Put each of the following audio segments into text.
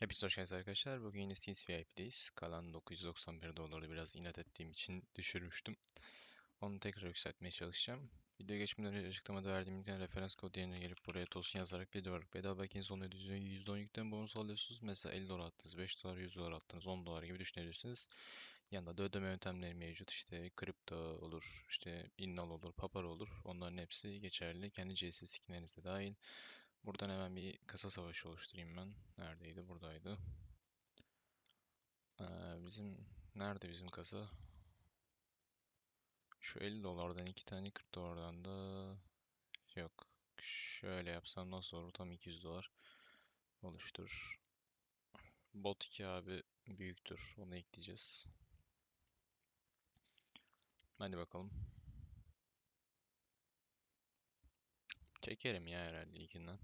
Hepinize hoş geldiniz arkadaşlar. Bugün yine Steels VIP'deyiz. Kalan 991 doları biraz inat ettiğim için düşürmüştüm. Onu tekrar yükseltmeye çalışacağım. Video geçmeden önce açıklamada verdiğim linkten referans kodu yerine gelip buraya tosun yazarak 1 dolarlık bedava bakin sonu %10 yükten bonus alıyorsunuz. Mesela 50 dolar attınız, 5 dolar, 100 dolar attınız, 10 dolar gibi düşünebilirsiniz. Yanında da ödeme yöntemleri mevcut. İşte kripto olur, işte innal olur, papar olur. Onların hepsi geçerli. Kendi CS skinleriniz dahil. Buradan hemen bir kasa savaşı oluşturayım ben. Neredeydi? Buradaydı. Ee, bizim nerede bizim kasa? Şu 50 dolardan iki tane 40 dolardan da yok. Şöyle yapsam nasıl olur? Tam 200 dolar oluşturur. Bot 2 abi büyüktür. Onu ekleyeceğiz. Hadi bakalım. Çekerim ya herhalde ilkinden.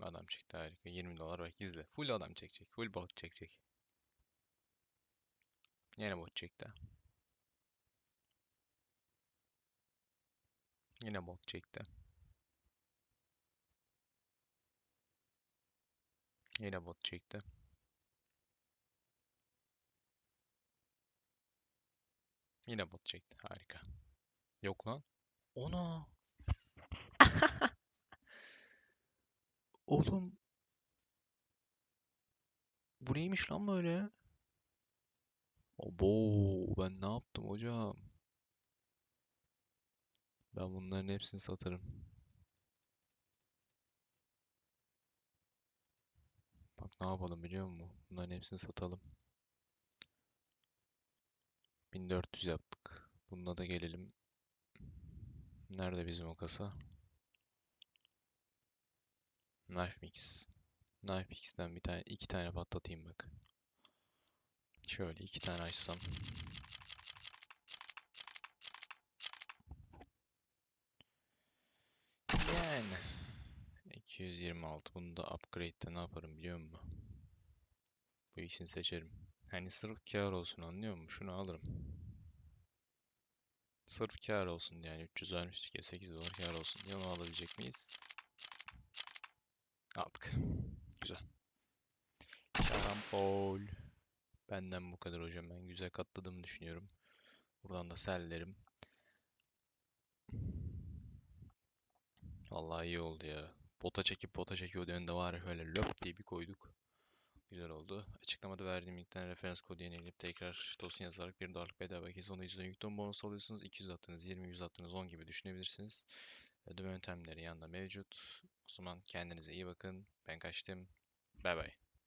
Adam çekti harika. 20 dolar bak izle. Full adam çekecek. Full bot çekecek. Yine bot çekti. Yine bot çekti. Yine bot çekti. Yine bot çekti. Harika. Yok lan. Ona. Oğlum. Bu neymiş lan böyle? Abo ben ne yaptım hocam? Ben bunların hepsini satarım. Bak ne yapalım biliyor musun? Bunların hepsini satalım. 1400 yaptık. Bununla da gelelim. Nerede bizim o kasa? Knife Mix. Knife Mix'ten bir tane, iki tane patlatayım bak. Şöyle iki tane açsam. Yani 226 bunu da upgrade'de ne yaparım biliyor musun? Bu ikisini seçerim. Hani sırf kâr olsun anlıyor musun? Şunu alırım. Sırf kâr olsun yani 300 vermiştik ya 8 dolar kâr olsun diye onu alabilecek miyiz? Aldık. Güzel. Şarampol. Benden bu kadar hocam. Ben güzel katladığımı düşünüyorum. Buradan da sellerim. Vallahi iyi oldu ya. Bota çekip bota çekiyordu önde var ya öyle löp diye bir koyduk. Güzel oldu. Açıklamada verdiğim linkten referans kodu yenileyip tekrar dosya yazarak 1 dolarlık bedava kez onu yüzden yükten bonus alıyorsunuz. 200 attınız, 20, 100 attınız, 10 gibi düşünebilirsiniz. Ödeme yöntemleri yanında mevcut. O zaman kendinize iyi bakın. Ben kaçtım. Bay bay.